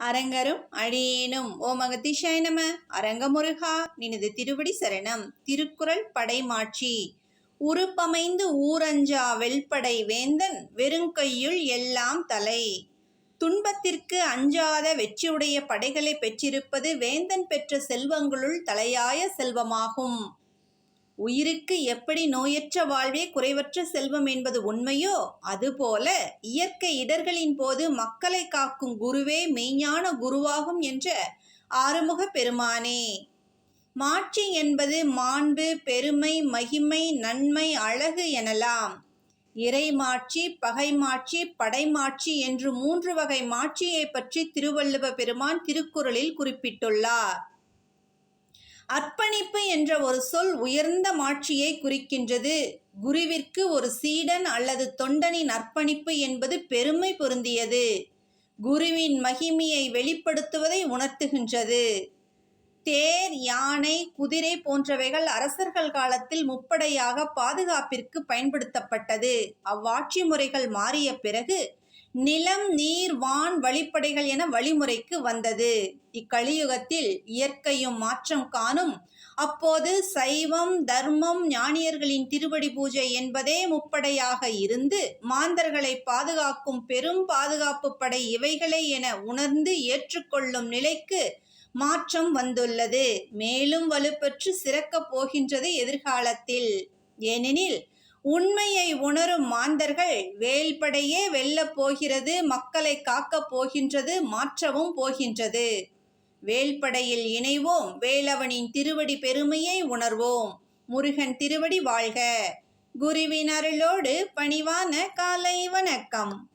அரங்கரும் அழியேனும் ஓ அகத்திஷாய நம. அரங்கமுருகா நினது திருவடி சரணம். திருக்குறள் படைமாட்சி உருப்பமைந்து ஊரஞ்சா வெல்படை வேந்தன் வெறுங்கையுள் எல்லாம் தலை. துன்பத்திற்கு அஞ்சாத வெற்றியுடைய படைகளை பெற்றிருப்பது வேந்தன் பெற்ற செல்வங்களுள் தலையாய செல்வமாகும். உயிருக்கு எப்படி நோயற்ற வாழ்வே குறைவற்ற செல்வம் என்பது உண்மையோ அதுபோல இயற்கை இடர்களின் போது மக்களை காக்கும் குருவே மெய்ஞான குருவாகும் என்ற ஆறுமுக பெருமானே. மாட்சி என்பது மாண்பு பெருமை மகிமை நன்மை அழகு எனலாம். இறைமாட்சி பகைமாட்சி படைமாட்சி என்று மூன்று வகை மாட்சியை பற்றி திருவள்ளுவ பெருமான் திருக்குறளில் குறிப்பிட்டுள்ளார். அர்ப்பணிப்பு என்ற ஒரு சொல் உயர்ந்த மாட்சியை குறிக்கின்றது. குருவிற்கு ஒரு சீடன் அல்லது தொண்டனின் அர்ப்பணிப்பு என்பது பெருமை பொருந்தியது. குருவின் மகிமையை வெளிப்படுத்துவதை உணர்த்துகின்றது. தேர் யானை குதிரை போன்றவைகள் அரசர்கள் காலத்தில் முப்படையாக பாதுகாப்பிற்கு பயன்படுத்தப்பட்டது. அவ்வாட்சி முறைகள் மாறிய பிறகு நிலம் நீர் வான் வழிப்படைகள் என வழிமுறைக்கு வந்தது. இக்கலியுகத்தில் இயற்கையும் மாற்றம் காணும். அப்போது சைவம் தர்மம் ஞானியர்களின் திருவடி பூஜை என்பதே முப்படையாக இருந்து மாந்தர்களை பாதுகாக்கும் பெரும் பாதுகாப்பு படை இவைகளே என உணர்ந்து ஏற்றுக்கொள்ளும் நிலைக்கு மாற்றம் வந்துள்ளது. மேலும் வலுப்பெற்று சிறக்கப் போகின்றது எதிர்காலத்தில். ஏனெனில் உண்மையை உணரும் மாந்தர்கள் வேல்படையே வெல்லப் போகிறது மக்களை காக்கப் போகின்றது மாற்றவும் போகின்றது. வேல்படையில் இணைவோம் வேலவனின் திருவடி பெருமையை உணர்வோம். முருகன் திருவடி வாழ்க. குருவின் அருளோடு பணிவான காலை வணக்கம்.